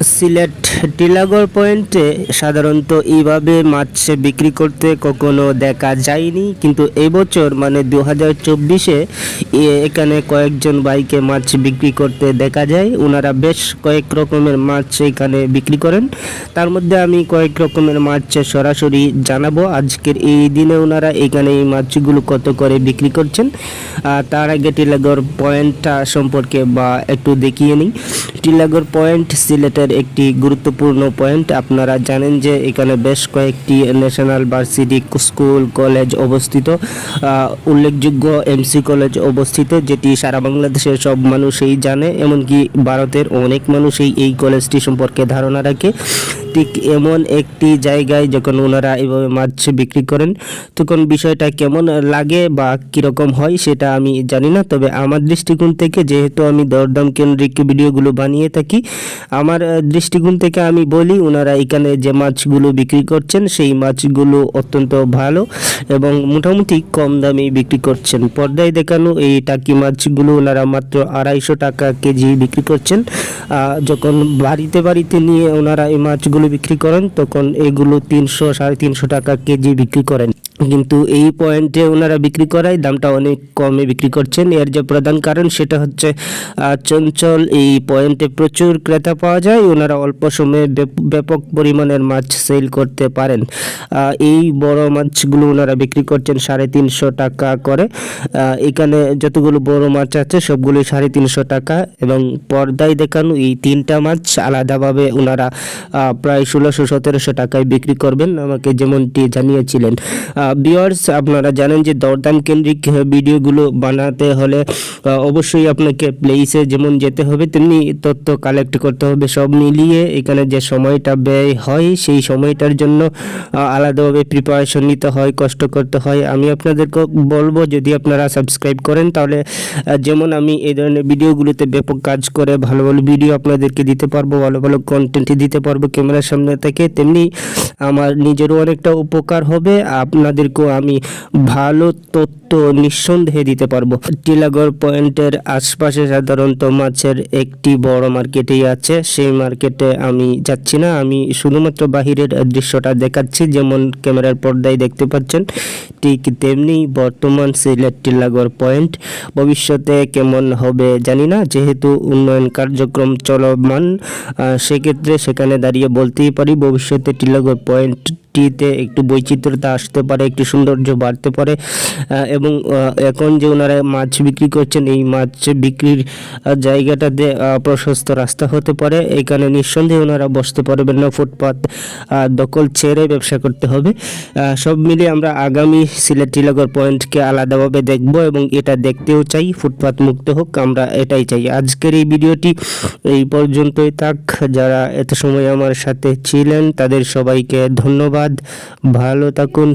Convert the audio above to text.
সিলেট টিলাগড় পয়েন্টে সাধারণত এইভাবে মাছ বিক্রি করতে কখনো দেখা যায়নি। কিন্তু এবছর মানে দু হাজার চব্বিশে এখানে কয়েকজন বাইকে মাছ বিক্রি করতে দেখা যায়। ওনারা বেশ কয়েক রকমের মাছ এখানে বিক্রি করেন। তার মধ্যে আমি কয়েক রকমের মাছ সরাসরি জানাব। আজকের এই দিনে ওনারা এখানে এই মাছগুলো কত করে বিক্রি করছেন তার আগে টিলাগড় পয়েন্টটা সম্পর্কে বা একটু দেখিয়ে নিই। টিলাগড় পয়েন্ট, সিলেটের একটি গুরুত্বপূর্ণ পয়েন্ট। আপনারা জানেন যে এখানে বেশ কয়েকটি ন্যাশনাল ভার্সিটি স্কুল, কলেজ অবস্থিত। উল্লেখযোগ্য এমসি কলেজ অবস্থিত, যেটি সারা বাংলাদেশের সব মানুষই জানে। এমনকি ভারতের অনেক মানুষই এই কলেজটি সম্পর্কে ধারণা রাখে। ঠিক এমন একটি জায়গায় যখন ওনারা এভাবে মাছ বিক্রি করেন, তখন বিষয়টা কেমন লাগে বা কীরকম হয় সেটা আমি জানি না। তবে আমার দৃষ্টিকোণ থেকে যেহেতু আমি দরদাম কেন্দ্রিক ভিডিওগুলো বানিয়ে থাকি, আমার দৃষ্টিকোণ থেকে আমি বলি ওনারা এখানে যে মাছগুলো বিক্রি করছেন, সেই মাছগুলো অত্যন্ত ভালো এবং মোটামুটি কম দামে বিক্রি করছেন। পর্দায় দেখানো এই টাকি মাছগুলো ওনারা মাত্র আড়াইশো টাকা কেজি বিক্রি করছেন। যখন বাড়িতে বাড়িতে নিয়ে ওনারা এই মাছগুলো বিক্রি করেন, তখন এগুলো তিনশো সাড়ে তিনশো টাকা কেজি বিক্রি করেন। কিন্তু এই পয়েন্টে ওনারা বিক্রি করায় দামটা অনেক কমে বিক্রি করছেন। এর যে প্রধান কারণ সেটা হচ্ছে চঞ্চল। এই পয়েন্টে প্রচুর ক্রেতা পাওয়া যায়, ওনারা অল্প সময়ে ব্যাপক পরিমাণের মাছ সেল করতে পারেন। এই বড় মাছগুলো ওনারা বিক্রি করছেন সাড়ে তিনশো টাকা করে। এখানে যতগুলো বড় মাছ আছে, সবগুলোই সাড়ে তিনশো টাকা। এবং পর্দায় দেখানো এই তিনটা মাছ আলাদাভাবে ওনারা প্রায় ষোলোশো, সতেরোশো টাকায় বিক্রি করবেন। আমাকে যেমনটি জানিয়েছিলেন। বিয়ার্স আপনারা জানেন যে দরদাম কেন্দ্রিক ভিডিওগুলো বানাতে হলে অবশ্যই আপনাকে প্লেসে যেমন যেতে হবে, তেমনি তথ্য কালেক্ট করতে হবে। সব মিলিয়ে এখানে যে সময়টা ব্যয় হয়, সেই সময়টার জন্য আলাদাভাবে প্রিপারেশন নিতে হয়, কষ্ট করতে হয়। আমি আপনাদেরকে বলব, যদি আপনারা সাবস্ক্রাইব করেন, তাহলে যেমন আমি এই ধরনের ভিডিওগুলোতে ব্যাপক কাজ করে ভালো ভালো ভিডিও আপনাদেরকে দিতে পারব, ভালো ভালো কন্টেন্ট দিতে পারব ক্যামেরার সামনে থেকে তেমনি আমার নিজেরও অনেকটা উপকার হবে, আপনাদেরকেও আমি ভালো তথ্য নিঃসন্দেহে দিতে পারব। টিলাগড় পয়েন্টের আশপাশে সাধারণত মাছের একটি বড় মার্কেটেই আছে। সেই মার্কেটে আমি যাচ্ছি না, আমি শুধুমাত্র বাহিরের দৃশ্যটা দেখাচ্ছি, যেমন ক্যামেরার পর্দায় দেখতে পাচ্ছেন। ঠিক তেমনি বর্তমান সিলেট টিলাগড় পয়েন্ট, ভবিষ্যতে কেমন হবে জানি না, যেহেতু উন্নয়ন কার্যক্রম চলমান সেক্ষেত্রে সেখানে দাঁড়িয়ে বলতেই পারি, ভবিষ্যতে টিলাগড় point পয়েন্টটিতে একটু বৈচিত্র্যতা আসতে পারে, একটু সৌন্দর্য বাড়তে পারে এবং এখন যে ওনারা মাছ বিক্রি করছেন, এই মাছ বিক্রির জায়গাটাতে প্রশস্ত রাস্তা হতে পারে। এখানে নিঃসন্দেহে ওনারা বসতে পারবেন না, ফুটপাত দখল ছেড়ে ব্যবসা করতে হবে। সব মিলিয়ে আমরা আগামী সিলেট টিলাগড় পয়েন্টকে আলাদাভাবে দেখব এবং এটা দেখতেও চাই, ফুটপাত মুক্ত হোক, আমরা এটাই চাই। আজকের এই ভিডিওটি এই পর্যন্তই থাক। যারা এত সময় আমার সাথে ছিলেন, তাদের সবাইকে ধন্যবাদ। ভালো থাকুন।